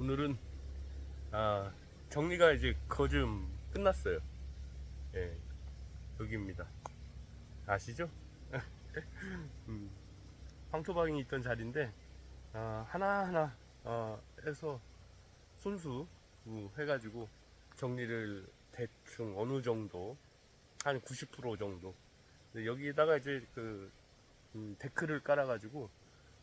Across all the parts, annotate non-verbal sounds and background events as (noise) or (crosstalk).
오늘은 아, 정리가 이제 거좀 끝났어요. 예, 여기입니다. 아시죠? (laughs) 음, 황토방이 있던 자리인데 아, 하나하나 어, 해서 손수 음, 해가지고 정리를 대충 어느 정도 한 90% 정도 근데 여기다가 이제 그 음, 데크를 깔아가지고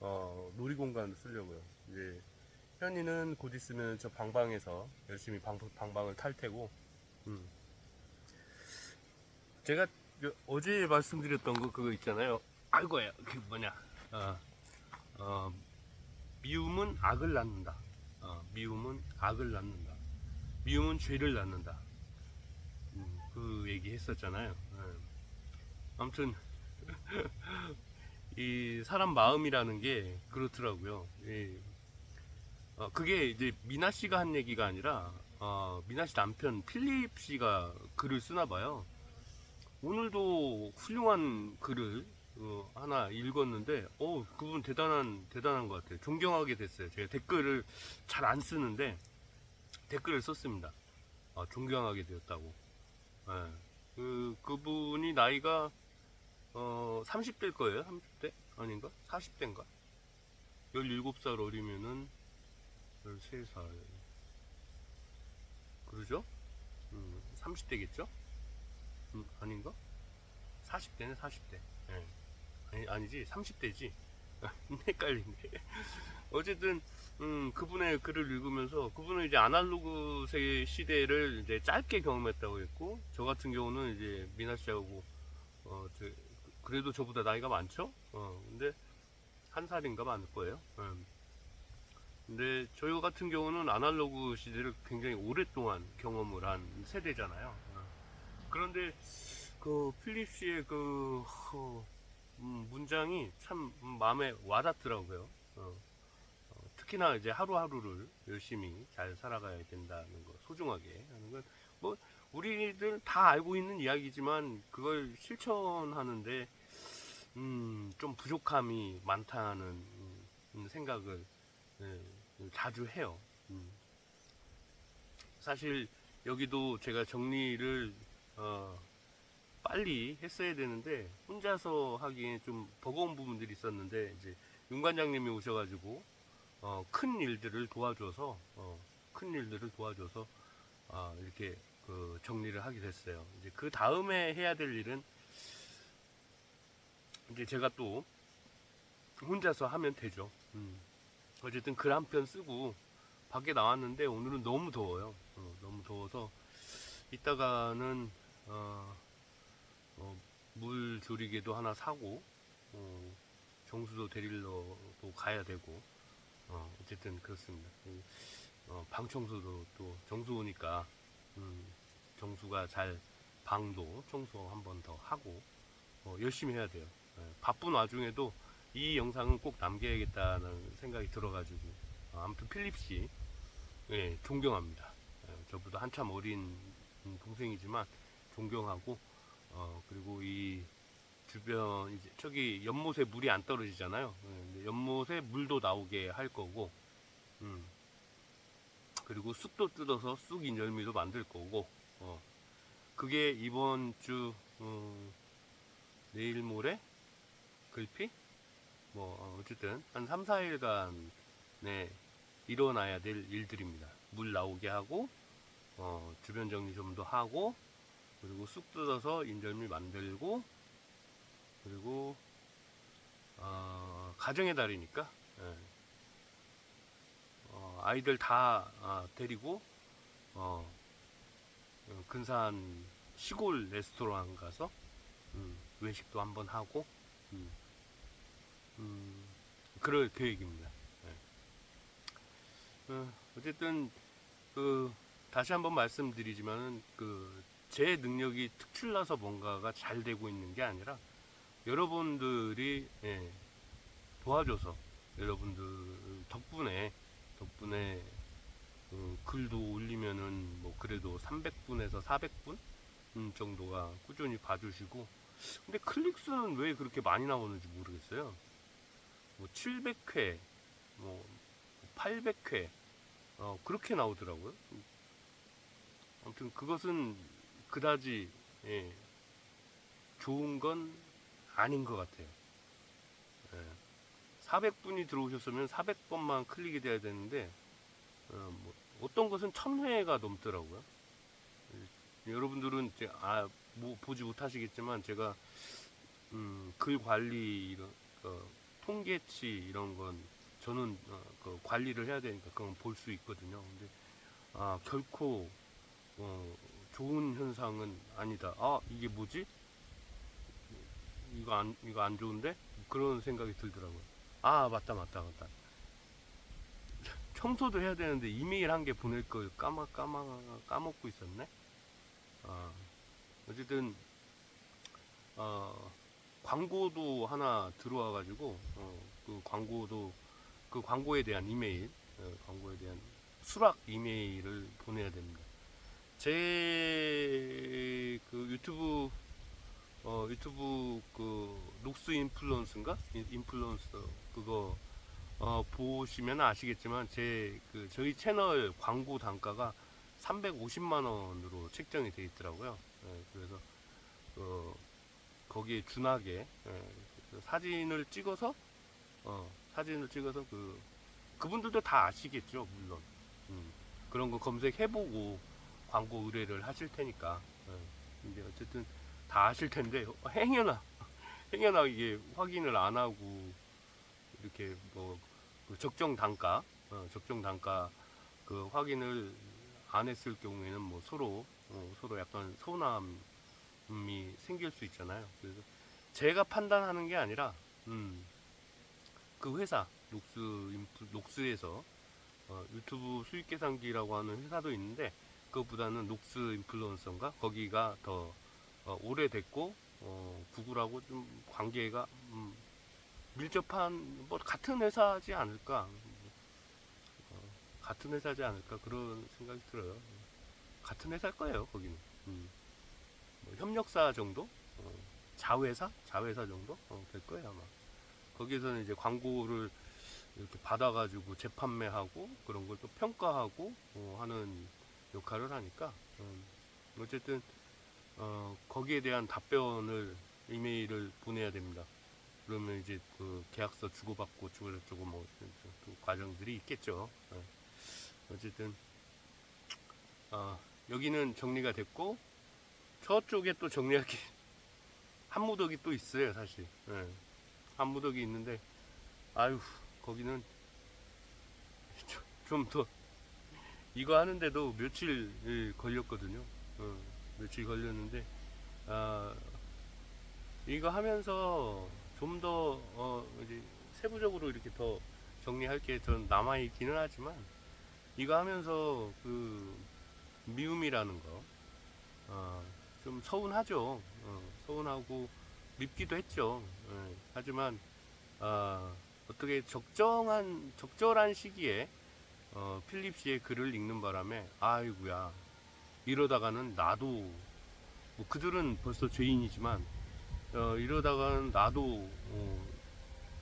어, 놀이공간 쓰려고요. 이제 현이는 곧 있으면 저 방방에서 열심히 방, 방방을 탈 테고, 음. 제가 그 어제 말씀드렸던 거 그거 있잖아요. 아이고야, 그 뭐냐, 어, 어, 미움은 악을 낳는다. 어, 미움은 악을 낳는다. 미움은 죄를 낳는다. 음, 그 얘기 했었잖아요. 예. 아무튼 (laughs) 이 사람 마음이라는 게 그렇더라고요. 이, 어, 그게 이제 미나 씨가 한 얘기가 아니라 어, 미나 씨 남편 필립 씨가 글을 쓰나 봐요. 오늘도 훌륭한 글을 어, 하나 읽었는데, 어, 그분 대단한 대단한 것 같아요. 존경하게 됐어요. 제가 댓글을 잘 안 쓰는데 댓글을 썼습니다. 아, 존경하게 되었다고. 예. 그 그분이 나이가 어, 30대일 거예요. 30대? 아닌가? 40대인가? 17살 어리면은 13살. 그러죠? 음, 30대겠죠? 음, 아닌가? 40대네, 40대. 예. 아니, 아니지, 30대지. (laughs) 헷갈리네. 어쨌든, 음, 그분의 글을 읽으면서, 그분은 이제 아날로그 세- 시대를 이제 짧게 경험했다고 했고, 저 같은 경우는 이제 미나 씨하고, 어, 저, 그래도 저보다 나이가 많죠? 어, 근데 한 살인가 많을 거예요. 음. 근데 저희 같은 경우는 아날로그 시대를 굉장히 오랫동안 경험을 한 세대잖아요. 어. 그런데 그 필립 씨의 그 어, 음, 문장이 참 마음에 와닿더라고요. 어. 어, 특히나 이제 하루하루를 열심히 잘 살아가야 된다는 거, 소중하게 하는 건 뭐 우리들 다 알고 있는 이야기지만 그걸 실천하는데 음, 좀 부족함이 많다는 음, 생각을 예, 자주 해요. 음. 사실 여기도 제가 정리를 어, 빨리 했어야 되는데 혼자서 하기엔 좀 버거운 부분들이 있었는데 이제 윤 관장님이 오셔가지고 어, 큰 일들을 도와줘서 어, 큰 일들을 도와줘서 아, 이렇게 그 정리를 하게 됐어요. 이제 그 다음에 해야 될 일은 이제 제가 또 혼자서 하면 되죠. 음. 어쨌든 글 한 편 쓰고 밖에 나왔는데 오늘은 너무 더워요. 어, 너무 더워서 이따가는 어, 어, 물 조리개도 하나 사고 어, 정수도 데리러 또 가야 되고 어, 어쨌든 그렇습니다. 그, 어, 방 청소도 또 정수 오니까 음, 정수가 잘 방도 청소 한 번 더 하고 어, 열심히 해야 돼요. 예, 바쁜 와중에도 이 영상은 꼭 남겨야겠다는 생각이 들어가지고 어, 아무튼 필립 씨 예, 존경합니다. 예, 저보다 한참 어린 음, 동생이지만 존경하고 어, 그리고 이 주변 이제 저기 연못에 물이 안 떨어지잖아요. 예, 연못에 물도 나오게 할 거고 음, 그리고 쑥도 뜯어서 쑥 인절미도 만들 거고 어, 그게 이번 주 음, 내일 모레 글피 뭐 어, 어쨌든 한 3, 4일간에 일어나야 될 일들입니다. 물 나오게 하고 어, 주변 정리 좀 더 하고 그리고 쑥 뜯어서 인절미 만들고 그리고 어, 가정의 달이니까 예. 어, 아이들 다 아, 데리고 어, 어, 근사한 시골 레스토랑 가서 음, 외식도 한번 하고 음, 음, 그럴 계획입니다. 예. 어, 어쨌든 그 다시 한번 말씀드리지만은 그 제 능력이 특출나서 뭔가가 잘 되고 있는 게 아니라 여러분들이 예, 도와줘서 여러분들 덕분에 덕분에 어, 글도 올리면은 뭐 그래도 300분에서 400분 음, 정도가 꾸준히 봐주시고 근데 클릭 수는 왜 그렇게 많이 나오는지 모르겠어요. 뭐 700회, 뭐 800회, 어, 그렇게 나오더라고요. 아무튼 그것은 그다지 예, 좋은 건 아닌 것 같아요. 예. 400분이 들어오셨으면 400번만 클릭이 돼야 되는데 어, 뭐 어떤 것은 1000회가 넘더라고요. 예, 여러분들은 이제 아, 뭐 보지 못하시겠지만 제가 음, 글 관리 이런 어, 통계치 이런 건 저는 어, 그 관리를 해야 되니까 그건 볼 수 있거든요. 근데 아, 결코 어, 좋은 현상은 아니다. 아 이게 뭐지? 이거 안 이거 안 좋은데 그런 생각이 들더라고요. 아 맞다 맞다 맞다. 청소도 해야 되는데 이메일 한 개 보낼 걸 까마 까마 까먹고 있었네. 아 어쨌든 어, 광고도 하나 들어와가지고 어, 그 광고도 그 광고에 대한 이메일 어, 광고에 대한 수락 이메일을 보내야 됩니다. 제 그 유튜브 어 유튜브 그 녹스 인플루언스인가 인- 인플루언서 그거 어 보시면 아시겠지만 제 그 저희 채널 광고 단가가 350만 원으로 책정이 돼 있더라고요. 예, 그래서 어 거기에 준하게 예, 그 사진을 찍어서 어 사진을 찍어서 그 그분들도 다 아시겠죠 물론. 음, 그런 거 검색해보고 광고 의뢰를 하실 테니까 예, 근데 어쨌든 다 아실 텐데 어, 행여나 (laughs) 행여나 이게 확인을 안 하고 이렇게 뭐 그 적정 단가 어, 적정 단가 그 확인을 안 했을 경우에는 뭐 서로 어, 서로 약간 서운함 이 생길 수 있잖아요. 그래서 제가 판단하는 게 아니라 음, 그 회사 녹스 인프, 녹스에서 어, 유튜브 수익 계산기라고 하는 회사도 있는데 그것보다는 녹스 인플루언서인가 거기가 더 어, 오래됐고 어, 구글하고 좀 관계가 음, 밀접한 뭐 같은 회사지 않을까 어, 같은 회사지 않을까 그런 생각이 들어요. 같은 회사일 거예요 거기는 음. 뭐 협력사 정도 어, 자회사 자회사 정도 어, 될 거예요 아마 거기에서는 이제 광고를 이렇게 받아가지고 재판매하고 그런 걸 또 평가하고 어, 하는 역할을 하니까 음, 어쨌든 어, 거기에 대한 답변을 이메일을 보내야 됩니다. 그러면 이제 그 계약서 주고받고 주고저고 뭐또 과정들이 있겠죠. 예. 어쨌든 어, 여기는 정리가 됐고 저쪽에 또 정리할 게 (laughs) 한무덕이 또 있어요 사실. 예. 한무덕이 있는데 아유 거기는 (laughs) 좀 더 이거 하는데도 며칠 예, 걸렸거든요. 어, 며칠 걸렸는데 아, 이거 하면서 좀더 어, 이제 세부적으로 이렇게 더 정리할 게 전 남아 있기는 하지만 이거 하면서 그 미움이라는 거, 어, 좀 서운하죠. 어, 서운하고 밉기도 했죠. 예, 하지만 아, 어떻게 적정한 적절한 시기에 어, 필립 씨의 글을 읽는 바람에 아이구야 이러다가는 나도 뭐 그들은 벌써 죄인이지만 어, 이러다가는 나도 어,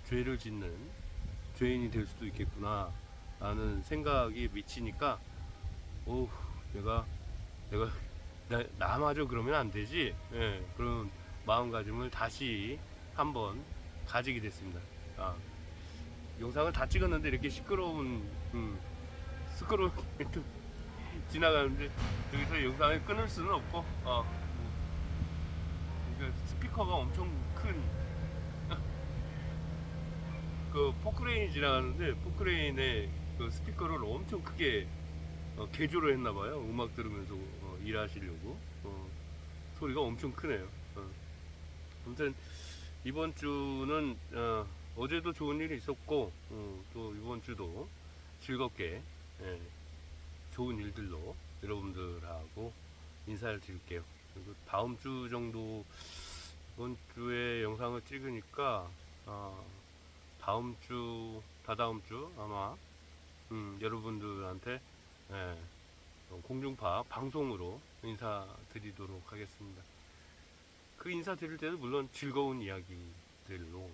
죄를 짓는 죄인이 될 수도 있겠구나 라는 생각이 미치니까 오 내가 내가 나, 나마저 그러면 안 되지? 예, 그런 마음가짐을 다시 한번 가지게 됐습니다. 아, 영상을 다 찍었는데 이렇게 시끄러운 음, 시끄러운 (laughs) 또 지나가는데 여기서 영상을 끊을 수는 없고 어, 그러니까 스피커가 엄청 큰 (laughs) 그 포크레인이 지나가는데 포크레인에 그 스피커를 엄청 크게 어, 개조를 했나봐요. 음악 들으면서. 어, 일하시려고 어, 소리가 엄청 크네요. 어. 아무튼 이번 주는 어, 어제도 좋은 일이 있었고 어, 또 이번 주도 즐겁게 예, 좋은 일들로 여러분들하고 인사를 드릴게요. 그리고 다음 주 정도 이번 주에 영상을 찍으니까 어, 다음 주 다다음 주 아마 음, 여러분들한테 예, 어, 공중파 방송으로 인사드리도록 하겠습니다. 그 인사드릴 때도 물론 즐거운 이야기들로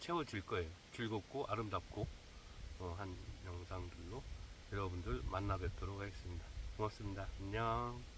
채워질 거예요. 즐겁고 아름답고 어, 한 영상들로 여러분들 만나 뵙도록 하겠습니다. 고맙습니다. 안녕.